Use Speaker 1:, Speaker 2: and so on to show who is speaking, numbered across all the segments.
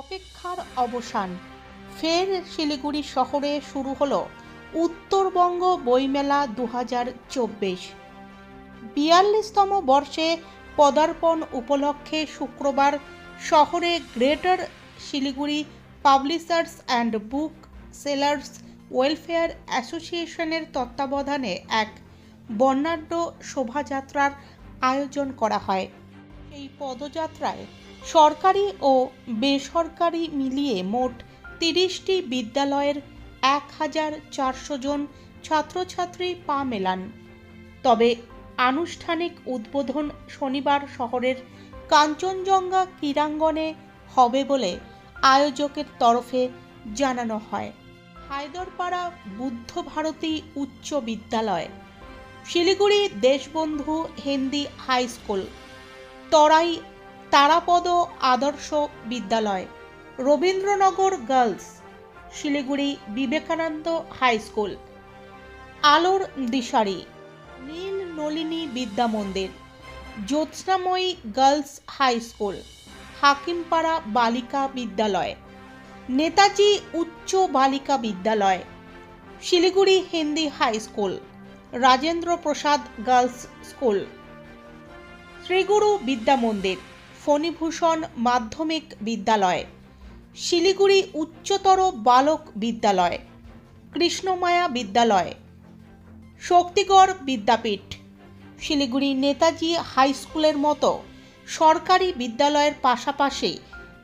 Speaker 1: অপেক্ষার অবসান। ফের শিলিগুড়ি শহরে শুরু হলো উত্তরবঙ্গ বইমেলা দু হাজার চব্বিশ। বিয়াল্লিশতম বর্ষে পদার্পণ উপলক্ষে শুক্রবার শহরে greater Siliguri publishers and book sellers welfare অ্যাসোসিয়েশনের তত্ত্বাবধানে এক বর্ণাঢ্য শোভাযাত্রার আয়োজন করা হয়। এই পদযাত্রায় সরকারি ও বেসরকারি মিলিয়ে মোট তিরিশটি বিদ্যালয়ের এক হাজার চারশো জন ছাত্রছাত্রী পা মেলান। তবে আনুষ্ঠানিক উদ্বোধন শনিবার শহরের কাঞ্চনজঙ্ঘা ক্রীড়াঙ্গনে হবে বলে আয়োজকের তরফে জানানো হয়। হায়দরপাড়া বুদ্ধ ভারতী উচ্চ বিদ্যালয়, শিলিগুড়ি দেশবন্ধু হিন্দি হাই স্কুল, তরাই তারাপদ আদর্শ বিদ্যালয়, Rabindranagar girls, Siliguri Vivekananda high school, আলোর দিশারি, Nil Nalini Vidya Mandir, Jyotsnamoyee girls high school, Hakimpara বালিকা বিদ্যালয়, নেতাজি উচ্চ বালিকা বিদ্যালয়, Siliguri Hindi high school Rajendra Prasad girls school. Shriguru Vidya Mandir. Phanibhushan মাধ্যমিক বিদ্যালয়। শিলিগুড়ি উচ্চতর বালক বিদ্যালয়, কৃষ্ণমায়া বিদ্যালয়। শক্তিগড় বিদ্যাপীঠ, শিলিগুড়ি নেতাজি হাই স্কুলের মতো সরকারি বিদ্যালয়ের পাশাপাশি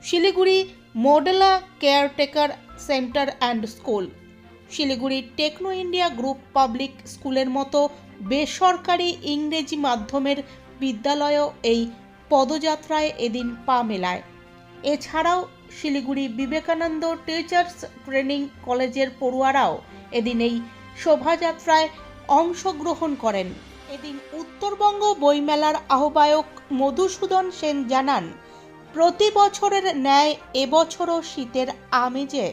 Speaker 1: Siliguri Modela caretaker centre and school, Siliguri techno India group public স্কুলের মতো বেসরকারি ইংরেজি মাধ্যমের বিদ্যালয়ও এই পদযাত্রায় এদিন পা মেলায়। এছাড়াও শিলিগুড়ি বিবেকানন্দ টিচার্স ট্রেনিং কলেজের পড়ুয়ারাও এদিন এই শোভাযাত্রায় অংশগ্রহণ করেন। এদিন উত্তরবঙ্গ বইমেলার আহ্বায়ক মধুসূদন সেন জানান, প্রতি বছরের ন্যায় এবছরও শীতের আমেজে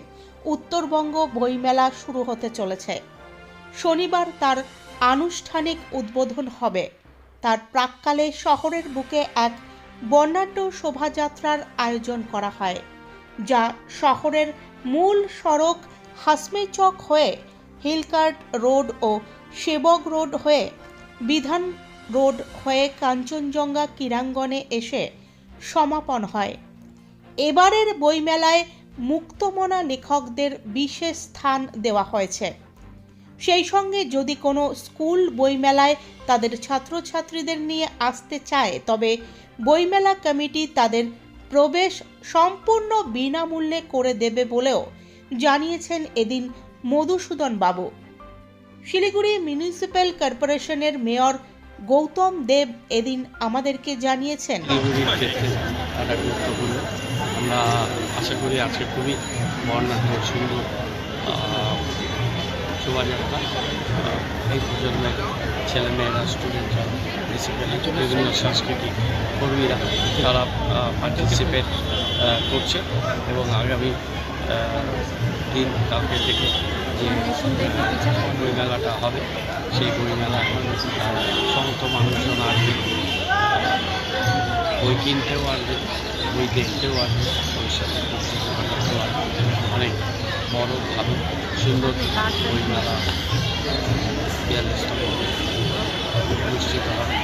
Speaker 1: উত্তরবঙ্গ বইমেলা শুরু হতে চলেছে। শনিবার তার আনুষ্ঠানিক উদ্বোধন হবে। তার প্রাককালে শহরের বুকে এক বর্ণাঢ্য শোভাযাত্রার আয়োজন করা হয়, যা শহরের মূল সড়ক হাসমি চক হয়ে হিলকার্ট রোড ও সেবক রোড হয়ে বিধান রোড হয়ে কাঞ্চনজঙ্ঘা ক্রীড়াঙ্গনে এসে সমাপন হয়। এবারের বইমেলায় মুক্তমনা লেখকদের বিশেষ স্থান দেওয়া হয়েছে। সেই সঙ্গে যদি কোনো স্কুল, বইমেলায় তাদের ছাত্রছাত্রীদের নিয়ে আসতে চায়, তবে বইমেলা কমিটি তাদের প্রবেশ সম্পূর্ণ বিনামূল্যে করে দেবে বলেও জানিয়েছেন এদিন মধুসূদন বাবু। শিলিগুড়ি মিউনিসিপ্যাল কর্পোরেশনের মেয়র গৌতম দেব এদিন আমাদেরকে জানিয়েছেন।
Speaker 2: আমরা আশা করি আজকে খুবই সুন্দর শোভাযাত্রা এই প্রজন্মের ছেলেমেয়েরা স্টুডেন্টরা বেসিক্যালি বিভিন্ন সাংস্কৃতিক কর্মীরা তারা পার্টিসিপেট করছে এবং আগামী দিন কালকে থেকে যে বইমেলাটা হবে সেই বইমেলায় আহ, সমস্ত মানুষজন আসবে। বই কিনতেও আসবে বই দেখতেও আসবে। অনেক বড় ভালো সুন্দর বইমেলা বিয়াল্লিশতম অনুষ্ঠিত হবে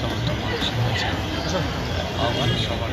Speaker 2: সমস্ত মানুষের কাছে। আহ্বান সবার।